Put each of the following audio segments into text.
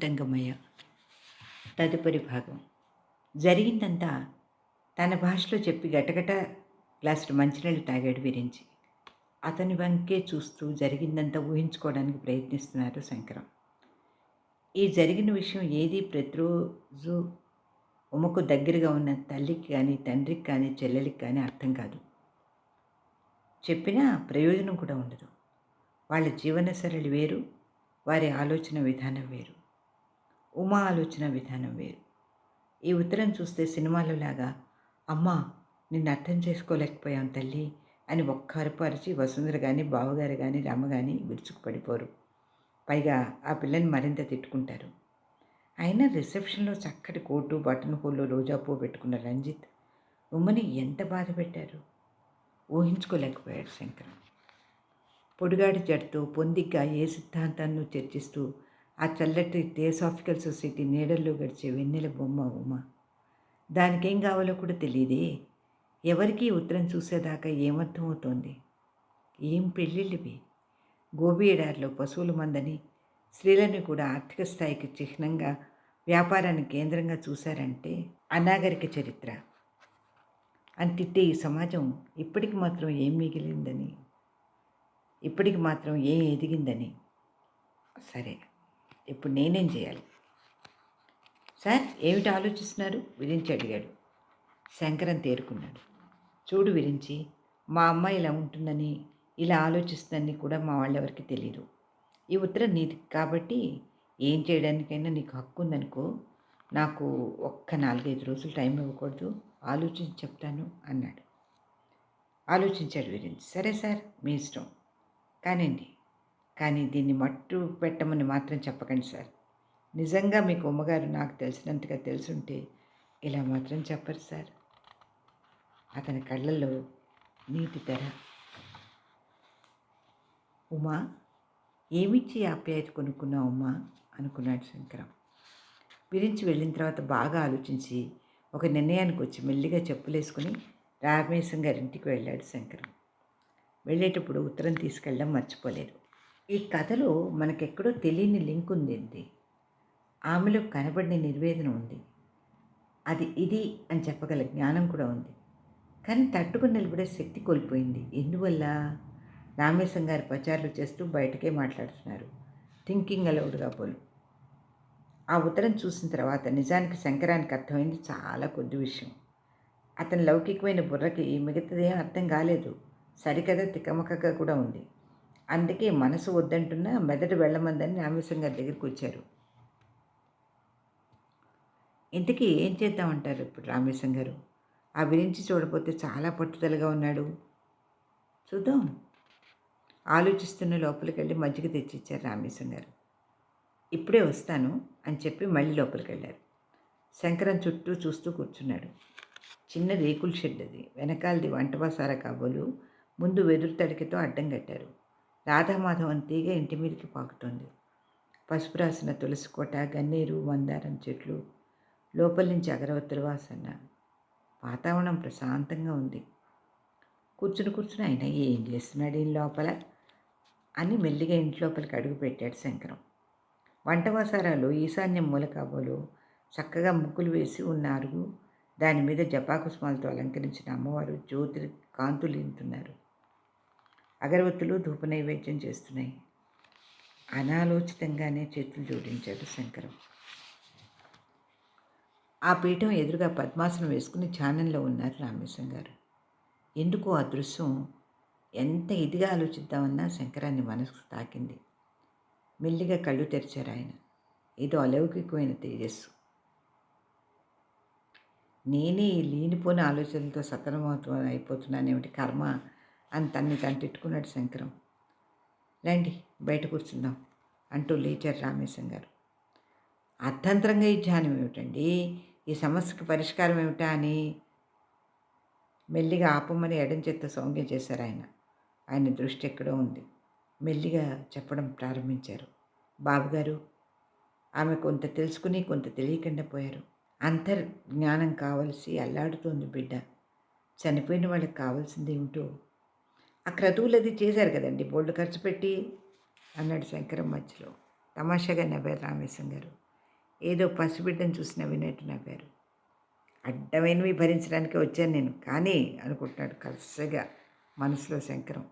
అమృతంగమయ్య తదుపరి భాగం. జరిగిందంతా తన భాషలో చెప్పి గటగట గ్లాసులు మంచినీళ్ళు తాగాడు విరించి అతని వంకే చూస్తూ జరిగిందంతా ఊహించుకోవడానికి ప్రయత్నిస్తున్నారు శంకరం. ఈ జరిగిన విషయం ఏది ప్రతిరోజు ఉమకు దగ్గరగా ఉన్న తల్లికి కానీ తండ్రికి కానీ చెల్లెలికి కానీ అర్థం కాదు. చెప్పినా ప్రయోజనం కూడా ఉండదు. వాళ్ళ జీవన సరళి వేరు వారి ఆలోచన విధానం వేరు. ఉమా ఆలోచన విధానం వేరు. ఈ ఉత్తరం చూస్తే సినిమాలో లాగా అమ్మా నిన్ను అర్థం చేసుకోలేకపోయాం తల్లి అని ఒక్క అరుపు వసుంధర కానీ బావగారు కానీ రామ కానీ విరుచుకు పడిపోరు. పైగా ఆ పిల్లని మరింత తిట్టుకుంటారు. అయినా రిసెప్షన్లో చక్కటి కోటు బటన్ హోల్లో రోజా పువ్వు పెట్టుకున్న రంజిత్ ఉమ్మని ఎంత బాధ పెట్టారు? ఊహించుకోలేకపోయాడు శంకరం. పొడిగాడి జట్టుతో పొందిగ్గా ఏ సిద్ధాంతాన్ని చర్చిస్తూ ఆ చల్లటి థియోసాఫికల్ సొసైటీ నీడల్లో గడిచే వెన్నెల బొమ్మ ఉమ. దానికేం కావాలో కూడా తెలియదే ఎవరికి ఉత్తరం చూసేదాకా ఏమర్థమవుతోంది? ఏం పెళ్ళిళ్ళివి? గోబీ ఎడారిలో పశువుల మందని స్త్రీలను కూడా ఆర్థిక స్థాయికి చిహ్నంగా వ్యాపారాన్ని కేంద్రంగా చూశారంటే అనాగరిక చరిత్ర. అంతిట్టే ఈ సమాజం ఇప్పటికి మాత్రం ఏం మిగిలిందని ఇప్పటికి మాత్రం ఏం ఎదిగిందని. సరే. ఇప్పుడు నేనేం చేయాలి? సార్ ఏమిటి ఆలోచిస్తున్నారు? విరించి అడిగాడు. శంకరం తేరుకున్నాడు. చూడు విరించి మా అమ్మ ఇలా ఉంటుందని ఇలా ఆలోచిస్తుందని కూడా మా వాళ్ళెవరికి తెలియదు ఈ ఉత్తరం నీది కాబట్టి ఏం చేయడానికైనా నీకు హక్కు ఉందనుకో నాకు ఒక్క నాలుగైదు రోజులు టైం ఇవ్వకూడదు ఆలోచించి చెప్తాను అన్నాడు. ఆలోచించాడు విరించి. సరే సార్ మీ ఇష్టం. కానివ్వండి. కానీ దీన్ని మట్టు పెట్టమని మాత్రం చెప్పకండి సార్. నిజంగా మీకు అమ్మగారు నాకు తెలిసినంతగా తెలుసుంటే ఇలా మాత్రం చెప్పరు సార్. అతని కళ్ళల్లో నీటి తెర. ఉమా ఏమిచ్చి ఆప్యాయత కొనుక్కున్నావు ఉమా అనుకున్నాడు శంకరం. విరించి వెళ్ళిన తర్వాత బాగా ఆలోచించి ఒక నిర్ణయానికి వచ్చి మెల్లిగా చెప్పులేసుకుని రామేశం గారింటికి వెళ్ళాడు శంకరం. వెళ్ళేటప్పుడు ఉత్తరం తీసుకెళ్ళడం మర్చిపోలేదు. ఈ కథలో మనకెక్కడో తెలియని లింక్ ఉంది ఆమెలో కనబడిన నిర్వేదన ఉంది. అది ఇది అని చెప్పగల జ్ఞానం కూడా ఉంది. కానీ తట్టుకుని నిలబడే శక్తి కోల్పోయింది. ఎందువల్ల? రామేశం గారి ప్రచారాలు చేస్తూ బయటకే మాట్లాడుతున్నారు. థింకింగ్ అలౌడ్గా పోలు ఆ ఉత్తరం చూసిన తర్వాత నిజానికి శంకరానికి అర్థమైంది చాలా కొద్ది విషయం. అతని లౌకికమైన బుర్రకి మిగతాదేం అర్థం కాలేదు. సరికదా తికమకగా కూడా ఉంది. అందుకే మనసు వద్దంటున్నా మెదడు వెళ్ళమందని రామేశ్వరం గారి దగ్గరికి వచ్చారు. ఇంతకీ ఏం చేద్దామంటారు ఇప్పుడు రామేశ్వరం గారు? అవి గురించి చూడపోతే చాలా పట్టుదలగా ఉన్నాడు. చూద్దాం. ఆలోచిస్తున్న లోపలికి వెళ్ళి మజ్జిగ తెచ్చిచ్చారు రామేశ్వరం గారు. ఇప్పుడే వస్తాను అని చెప్పి మళ్ళీ లోపలికి వెళ్ళారు శంకరం చుట్టూ చూస్తూ కూర్చున్నాడు. చిన్న రేకుల షెడ్ అది. వెనకాలది వంటవాసార కాబోలు. ముందు వెదురు తడికతో అడ్డం కట్టారు. రాధామాధవన్ తీగ ఇంటి మీదకి పాకుతోంది. పసుపు రాసిన తులసి కోట గన్నేరు మందారం చెట్లు లోపల నుంచి అగరవత్తుల వాసన. వాతావరణం ప్రశాంతంగా ఉంది. కూర్చుని కూర్చుని ఆయన ఏం చేస్తున్నాడు ఈ లోపల? అని మెల్లిగా ఇంటి లోపలికి అడుగు పెట్టాడు శంకరం. వంటవాసారాలు ఈశాన్యం మూలకాబోలు చక్కగా ముగ్గులు వేసి ఉన్నారు దాని మీద జపాకుస్మాలతో అలంకరించిన అమ్మవారు జ్యోతి కాంతులు ఇంతున్నారు అగరవత్తులు ధూప నైవేద్యం చేస్తున్నాయి. అనాలోచితంగానే చేతులు జోడించాడు శంకరం. ఆ పీఠం ఎదురుగా పద్మాసనం వేసుకుని ధ్యానంలో ఉన్నారు రామేశం గారు. ఎందుకో ఆ దృశ్యం ఎంత ఇదిగా ఆలోచిద్దామన్నా శంకరాన్ని మనసుకు తాకింది. మెల్లిగా కళ్ళు తెరిచారు ఆయన. ఏదో అలౌకికమైన తేజస్సు. నేనే ఈ లేనిపోని ఆలోచనలతో సతనమవుతూ అయిపోతున్నానేమిటి కర్మ? అని తన్ని తను తిట్టుకున్నాడు శంకరం. లేండి బయట కూర్చుందాం అంటూ లేచారు రామేశం గారు. అర్థంతరంగా ఈ ధ్యానం ఏమిటండి? ఈ సమస్యకు పరిష్కారం ఏమిటా? అని మెల్లిగా ఆపమని ఎడం చేత్తో సౌంగ్యం చేశారు ఆయన. ఆయన దృష్టి ఎక్కడో ఉంది. మెల్లిగా చెప్పడం ప్రారంభించారు. బాబుగారు ఆమె కొంత తెలుసుకుని కొంత తెలియకుండా పోయారు. అంతర్జ్ఞానం కావలసి అల్లాడుతోంది బిడ్డ. చనిపోయిన వాళ్ళకి కావాల్సింది ఏమిటో ఆ క్రతువులు అది చేశారు కదండి. బోల్డ్ ఖర్చు పెట్టి అన్నాడు శంకరం మధ్యలో. తమాషాగా నవ్వారు రామేశం గారు. ఏదో పసిబిడ్డను చూసి నవ్వినట్టు నవ్వారు. అడ్డమైనవి భరించడానికి వచ్చాను నేను. కానీ అనుకుంటున్నాడు కలసగా మనసులో శంకరం.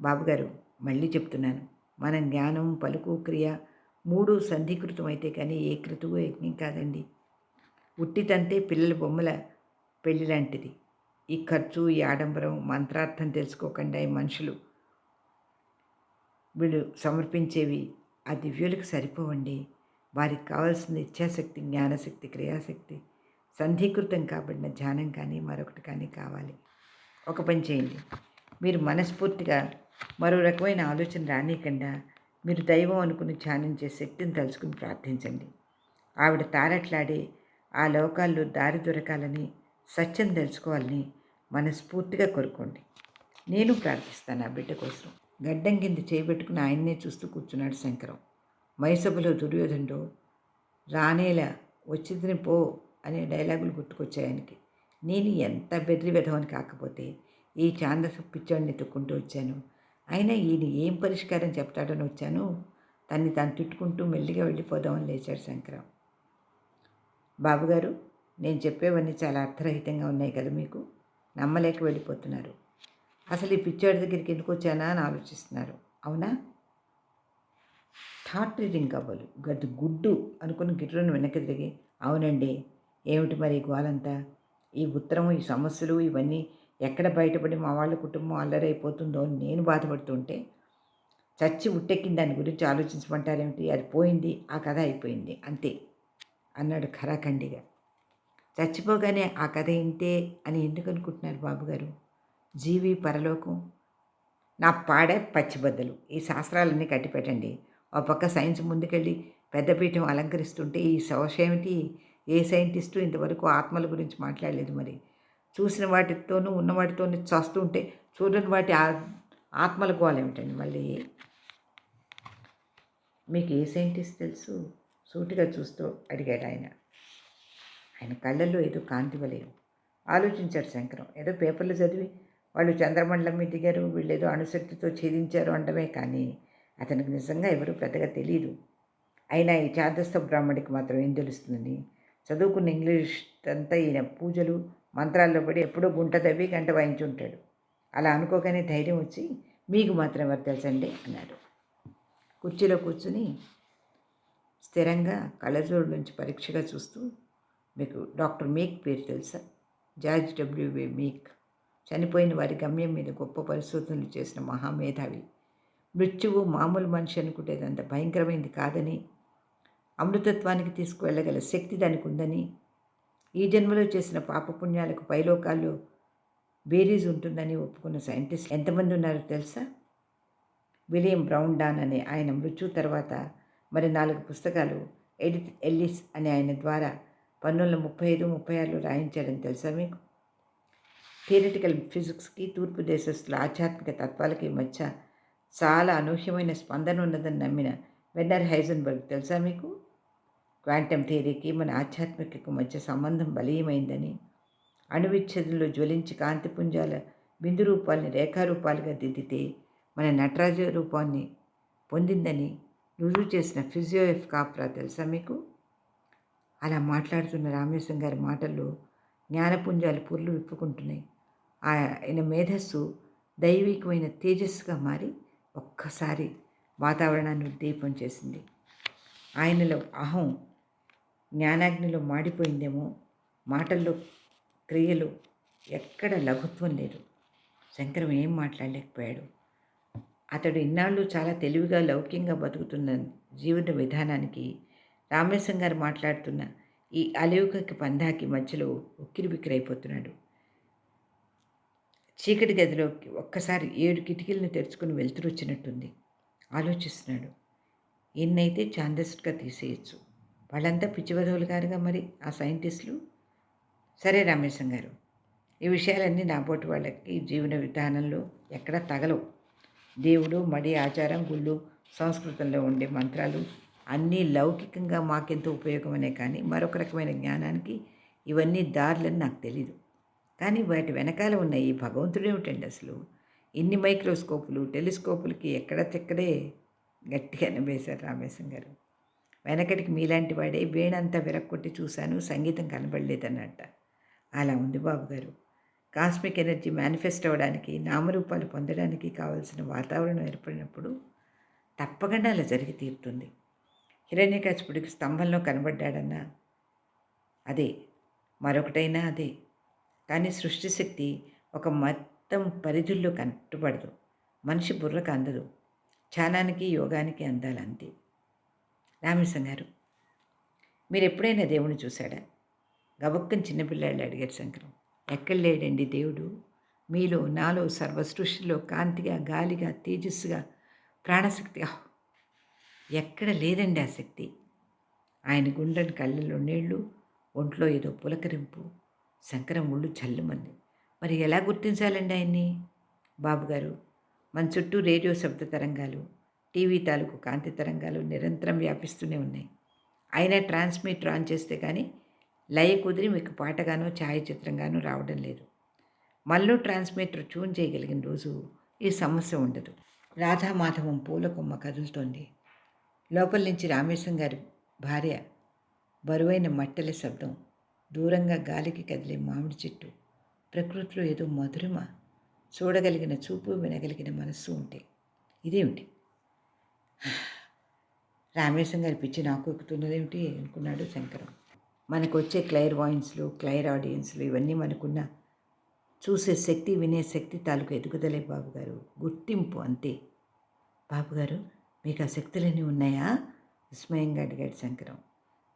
బాబుగారు మళ్ళీ చెప్తున్నాను. మన జ్ఞానం పలుకు క్రియ మూడు సంధీకృతం అయితే కానీ ఏ కృతువు యజ్ఞం కాదండి. ఉట్టితంటే పిల్లల బొమ్మల పెళ్ళి లాంటిది. ఈ ఖర్చు ఈ ఆడంబరం మంత్రార్థం తెలుసుకోకుండా ఈ మనుషులు వీళ్ళు సమర్పించేవి ఆ దివ్యులకు సరిపోవండి. వారికి కావాల్సిన ఇచ్ఛాశక్తి జ్ఞానశక్తి క్రియాశక్తి సంధీకృతం కాబడిన ధ్యానం కానీ మరొకటి కానీ కావాలి. ఒక పని చేయండి. మీరు మనస్ఫూర్తిగా మరో రకమైన ఆలోచన రానియకుండా మీరు దైవం అనుకుని ధ్యానించే శక్తిని తలుచుకుని ప్రార్థించండి. ఆవిడ తారట్లాడి ఆ లోకాల్లో దారి దొరకాలని సత్యం తెలుసుకోవాలని మనస్ఫూర్తిగా కోరుకోండి. నేను ప్రార్థిస్తాను ఆ బిడ్డ కోసం. గడ్డం కింద చేయబెట్టుకుని ఆయన్నే చూస్తూ కూర్చున్నాడు శంకరం. మైసభలో దుర్యోధనుడు రానేలా వచ్చిందని పో అనే డైలాగులు గుర్తుకొచ్చాయనికి నేను ఎంత బెదిరి విధవని కాకపోతే ఈ చాందస పిచ్చోడిని ఎత్తుక్కుంటూ వచ్చాను. అయినా ఈయన ఏం పరిష్కారం చెప్తాడని వచ్చాను. తన్ని తాను తిట్టుకుంటూ మెల్లిగా వెళ్ళిపోదామని లేచాడు శంకరం. బాబుగారు నేను చెప్పేవన్నీ చాలా అర్థరహితంగా ఉన్నాయి కదా మీకు. నమ్మలేక వెళ్ళిపోతున్నారు. అసలు ఈ పిచ్చోడి దగ్గరికి ఎందుకు వచ్చానా అని ఆలోచిస్తున్నారు. అవునా? థాట్ రీడింగ్ అవ్వలు. గది గుడ్డు అనుకుని గిర్రను వెనక్కి తిరిగి అవునండి ఏమిటి మరి ఈ గోలంతా? ఈ ఉత్తరం ఈ సమస్యలు ఇవన్నీ ఎక్కడ బయటపడి మా వాళ్ళ కుటుంబం అల్లరైపోతుందో అని నేను బాధపడుతుంటే చచ్చి ఉట్టెక్కిన దాని గురించి ఆలోచించమంటారేమిటి? అది పోయింది ఆ కథ అయిపోయింది అంతే అన్నాడు ఖరాఖండిగా. చచ్చిపోగానే ఆ కథ ఇంతే అని ఎందుకు అనుకుంటున్నారు బాబుగారు? జీవి పరలోకం? నా పాడే పచ్చిబద్దలు ఈ శాస్త్రాలన్నీ కట్టిపెట్టండి. ఒక పక్క సైన్స్ ముందుకెళ్ళి పెద్దపీఠం అలంకరిస్తుంటే ఈ శోషేమిటి ఏ సైంటిస్టు ఇంతవరకు ఆత్మల గురించి మాట్లాడలేదు మరి. చూసిన వాటితోనూ ఉన్న వాటితోనూ చస్తుంటే చూడని వాటి ఆత్మల గోలేమిటండి మళ్ళీ? మీకు ఏ సైంటిస్ట్ తెలుసు? సూటిగా చూస్తూ అడిగాడు ఆయన. ఆయన కళ్ళల్లో ఏదో కాంతి వలయం ఆలోచించాడు శంకరం. ఏదో పేపర్లు చదివి వాళ్ళు చంద్రమండలం మీద దిగారు వీళ్ళు ఏదో అణుశక్తితో ఛేదించారు అంటమే కానీ అతనికి నిజంగా ఎవరు పెద్దగా తెలియదు అయినా ఈ చాదస్థ బ్రాహ్మడికి మాత్రం ఏం తెలుస్తుందని చదువుకున్న ఇంగ్లీష్ అంతా ఈయన పూజలు మంత్రాల్లో పడి ఎప్పుడో గుంట తవ్వి గంట వాయించి ఉంటాడు. అలా అనుకోగానే ధైర్యం వచ్చి మీకు మాత్రం ఎవరు తెలుసండి? అన్నాడు. కుర్చీలో కూర్చుని స్థిరంగా కళ్ళజోడు నుంచి పరీక్షగా చూస్తూ మీకు డాక్టర్ మీక్ పేరు తెలుసా? జార్జ్ డబ్ల్యూబీ మీక్. చనిపోయిన వారి గమ్యం మీద గొప్ప పరిశోధనలు చేసిన మహామేధావి. మృత్యువు మామూలు మనిషి అనుకుంటేది అంత భయంకరమైంది కాదని అమృతత్వానికి తీసుకువెళ్ళగల శక్తి దానికి ఉందని ఈ జన్మలో చేసిన పాపపుణ్యాలకు పైలోకాల్లో బేరీజ్ ఉంటుందని ఒప్పుకున్న సైంటిస్ట్ ఎంతమంది ఉన్నారో తెలుసా? విలియం బ్రౌన్ డాన్ అనే ఆయన మృత్యు తర్వాత మరి నాలుగు పుస్తకాలు ఎడిత్ ఎల్లిస్ అనే ఆయన ద్వారా పంతొమ్మిది ముప్పై ఐదు ముప్పై ఆరులో రాయించాడని తెలుసా మీకు? థియరిటికల్ ఫిజిక్స్కి తూర్పు దేశస్తుల ఆధ్యాత్మిక తత్వాలకి మధ్య చాలా అనూహ్యమైన స్పందన ఉన్నదని నమ్మిన వెన్నర్ హైజన్బర్గ్ తెలుసా మీకు? క్వాంటమ్ థియరీకి మన ఆధ్యాత్మికకు మధ్య సంబంధం బలీయమైందని అణువిచ్ఛేదంలో జ్వలించి కాంతిపుంజాల బిందు రూపాల్ని రేఖారూపాలుగా దిద్దితే మన నటరాజ రూపాన్ని పొందిందని రుజువు చేసిన ఫిజియో ఎఫ్ కాప్రా తెలుసా మీకు? అలా మాట్లాడుతున్న రామేశ్వరం గారి మాటల్లో జ్ఞానపుంజాలు పుర్లు విప్పుకుంటున్నాయి. ఆయన మేధస్సు దైవికమైన తేజస్సుగా మారి ఒక్కసారి వాతావరణాన్ని ఉద్దీపం చేసింది. ఆయనలో అహం జ్ఞానాగ్నిలో మాడిపోయిందేమో మాటల్లో క్రియలు ఎక్కడ లఘుత్వం లేదు. శంకరం ఏం మాట్లాడలేకపోయాడు. అతడు ఇన్నాళ్ళు చాలా తెలివిగా లౌక్యంగా బతుకుతున్న జీవన విధానానికి రామేశం గారు మాట్లాడుతున్న ఈ అలివుకకి పందాకి మధ్యలో ఉక్కిరి బిక్కిరైపోతున్నాడు చీకటి గదిలోకి ఒక్కసారి ఏడు కిటికీలను తెరుచుకుని వెళ్తురొచ్చినట్టుంది ఆలోచిస్తున్నాడు. ఎన్నైతే ఛాందస్గా తీసేయచ్చు. వాళ్ళంతా పిచ్చివధవులు గారుగా మరి ఆ సైంటిస్టులు? సరే రామేశం గారు ఈ విషయాలన్నీ నాబోటి వాళ్ళకి జీవన విధానంలో ఎక్కడా తగలవు. దేవుడు మడి ఆచారం గుళ్ళు సంస్కృతంలో ఉండే మంత్రాలు అన్నీ లౌకికంగా మాకెంతో ఉపయోగమనే కానీ మరొక రకమైన జ్ఞానానికి ఇవన్నీ దారులని నాకు తెలీదు. కానీ వాటి వెనకాల ఉన్న ఈ భగవంతుడు ఏమిటండి అసలు? ఇన్ని మైక్రోస్కోపులు టెలిస్కోపులకి ఎక్కడ చెక్కడే గట్టిగా నవ్వేశారు రామేశం గారు. వెనకటికి మీలాంటి వాడే వేణంతా విరక్కొట్టి చూశాను సంగీతం కనబడలేదన్నట్ట. అలా ఉంది బాబు గారు. కాస్మిక్ ఎనర్జీ మేనిఫెస్ట్ అవ్వడానికి నామరూపాలు పొందడానికి కావాల్సిన వాతావరణం ఏర్పడినప్పుడు తప్పకుండా అలా జరిగి తీరుతుంది. హిరణ్యకశిపుడికి స్తంభంలో కనబడ్డాడన్నా అదే మరొకటైనా అదే. కానీ సృష్టి శక్తి ఒక మొత్తం పరిధుల్లో కట్టుబడదు మనిషి బుర్రకు అందదు. ధ్యానానికి యోగానికి అందాలంతే రామేశం గారు మీరు ఎప్పుడైనా దేవుని చూశాడా? గబక్కని చిన్నపిల్లాళ్ళు అడిగారు శంకరం. ఎక్కడ లేడండి దేవుడు? మీలో నాలో సర్వ సృష్టిలో కాంతిగా గాలిగా తేజస్సుగా ప్రాణశక్తిగా ఎక్కడ లేదండి ఆ శక్తి. ఆయన గుండెని కళ్ళల్లో నీళ్ళు ఒంట్లో ఏదో పులకరింపు శంకరం ఒళ్ళు చల్లుమంది. మరి ఎలా గుర్తించాలండి ఆయన్ని? బాబుగారు మన చుట్టూ రేడియో శబ్ద తరంగాలు టీవీ తాలూకు కాంతి తరంగాలు నిరంతరం వ్యాపిస్తూనే ఉన్నాయి. అయినా ట్రాన్స్మిటర్ ఆన్ చేస్తే కానీ లయ కుదిరి మీకు పాటగానో ఛాయాచిత్రంగానో రావడం లేదు. మళ్ళీ ట్రాన్స్మిటర్ ట్యూన్ చేయగలిగిన రోజు ఈ సమస్య ఉండదు. రాధామాధవం పూల కొమ్మ కదులుతోంది. లోపల నుంచి రామేశం గారి భార్య బరువైన మట్టెల శబ్దం దూరంగా గాలికి కదిలే మామిడి చెట్టు ప్రకృతిలో ఏదో మధురిమ చూడగలిగిన చూపు వినగలిగిన మనస్సు ఉంటే ఇదేమిటి? రామేశం గారి పిచ్చి నాకు ఎక్కుతున్నదేమిటి అనుకున్నాడు శంకరం. మనకు వచ్చే క్లైర్ వాయిన్స్లు క్లైర్ ఆడియన్స్లు ఇవన్నీ మనకున్న చూసే శక్తి వినే శక్తి తాలూకు ఎదుగుదలే బాబుగారు. గుర్తింపు అంతే. బాబుగారు మీకు ఆ శక్తులన్నీ ఉన్నాయా? విస్మయంగా అడిగాడు శంకరం.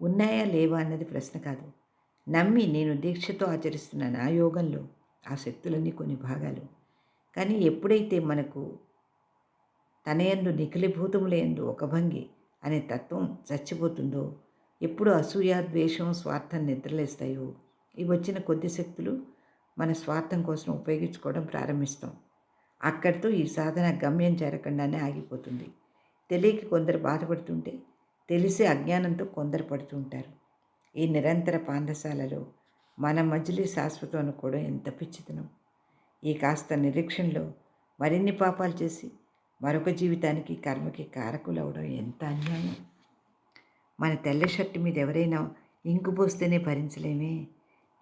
ఉన్నాయా లేవా అన్నది ప్రశ్న కాదు. నమ్మి నేను దీక్షతో ఆచరిస్తున్నాను ఆ యోగంలో. ఆ శక్తులన్నీ కొన్ని భాగాలు. కానీ ఎప్పుడైతే మనకు తనయందు నిఖిలిభూతములందు ఒక భంగి అనే తత్వం చచ్చిపోతుందో ఎప్పుడు అసూయ ద్వేషం స్వార్థం నిద్రలేస్తాయో ఇవి వచ్చిన కొద్ది శక్తులు మన స్వార్థం కోసం ఉపయోగించుకోవడం ప్రారంభిస్తాం. అక్కడితో ఈ సాధన గమ్యం చేరకుండానే ఆగిపోతుంది. తెలియక కొందరు బాధపడుతుంటే తెలిసి అజ్ఞానంతో కొందరు పడుతుంటారు. ఈ నిరంతర పాండశాలలో మన మజిలీ శాశ్వతం అనుకోవడం ఎంత పిచ్చితనం. ఈ కాస్త నిరీక్షణలో మరిన్ని పాపాలు చేసి మరొక జీవితానికి కర్మకి కారకులు అవడం ఎంత అన్యాయం. మన తెల్ల షర్టు మీద ఎవరైనా ఇంకు పోస్తేనే భరించలేమే.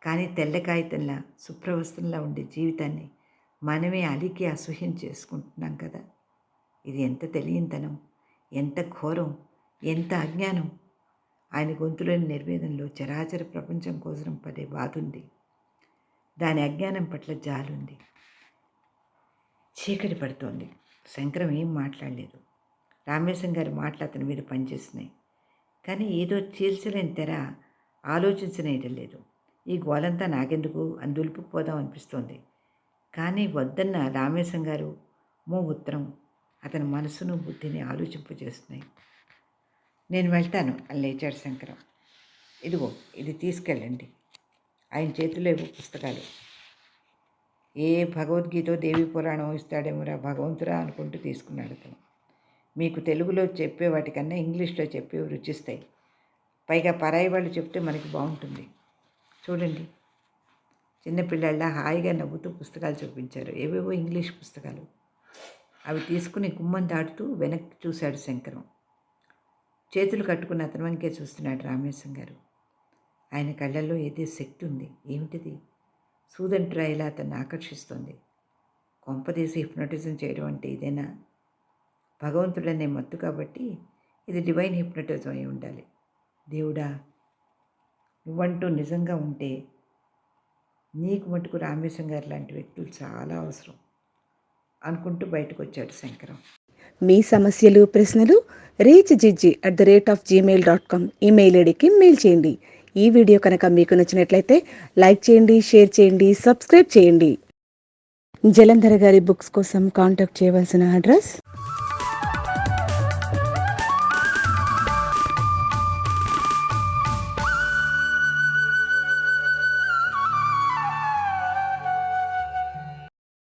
కానీ తెల్ల కాగితంలా సుప్రవస్త్రంలా ఉండే జీవితాన్ని మనమే అలికి అసహ్యం చేసుకుంటున్నాం కదా. ఇది ఎంత తెలియనితనం ఎంత ఘోరం ఎంత అజ్ఞానం. ఆయన గొంతులోని నిర్వేదంలో చరాచర ప్రపంచం కోసం పడే బాధ ఉంది దాని అజ్ఞానం పట్ల జాలుంది. చీకటి పడుతోంది. శంకరం ఏం మాట్లాడలేదు. రామేశం గారి మాటలు అతని మీద పనిచేస్తున్నాయి. కానీ ఏదో చీల్చలేని తెర ఆలోచించనేయటం లేదు ఈ గోలంతా నాకెందుకు? అని దులిపిపోదాం అనిపిస్తోంది. కానీ వద్దన్న రామేశం గారు మో ఉత్తరం అతని మనసును బుద్ధిని ఆలోచింపజేస్తున్నాయి నేను వెళ్తాను అని లేచాడు శంకరం. ఇదిగో ఇది తీసుకెళ్ళండి. ఆయన చేతిలో ఏవో పుస్తకాలు. ఏ భగవద్గీత దేవి పురాణం ఇస్తాడేమోరా భగవంతురా అనుకుంటూ తీసుకున్నాడు అతను. మీకు తెలుగులో చెప్పే వాటికన్నా ఇంగ్లీష్లో చెప్పేవి రుచిస్తాయి. పైగా పరాయి వాళ్ళు చెప్తే మనకి బాగుంటుంది. చూడండి. చిన్నపిల్లళ్ళ హాయిగా నవ్వుతూ పుస్తకాలు చూపించారు. ఏవేవో ఇంగ్లీష్ పుస్తకాలు. అవి తీసుకుని గుమ్మం దాటుతూ వెనక్కి చూశాడు శంకరం. చేతులు కట్టుకున్న అతని వంకే చూస్తున్నాడు రామేశం గారు. ఆయన కళ్ళల్లో ఏదో శక్తి ఉంది. ఏమిటిది? సూదంట్రాయిలా అతన్ని ఆకర్షిస్తుంది. కొంపదీసి హిప్నోటిజం చేయడం అంటే ఇదేనా? భగవంతుడనే మత్తు కాబట్టి ఇది డివైన్ హిప్నోటిజం అయి ఉండాలి. దేవుడా నువ్వంటూ నిజంగా ఉంటే నీకు మటుకు రామేశం గారు లాంటి వ్యక్తులు చాలా అవసరం. అనుకుంటూ బయటకు వచ్చాడు శంకరం. మీ సమస్యలు ప్రశ్నలు reach జిజ్జి at the rate of Gmail dot com email ఐడికి మెయిల్ చేయండి. ఈ వీడియో కనుక మీకు నచ్చినట్లయితే లైక్ చేయండి షేర్ చేయండి సబ్స్క్రైబ్ చేయండి. జలంధర గారి బుక్స్ కోసం కాంటాక్ట్ చేయవలసిన అడ్రస్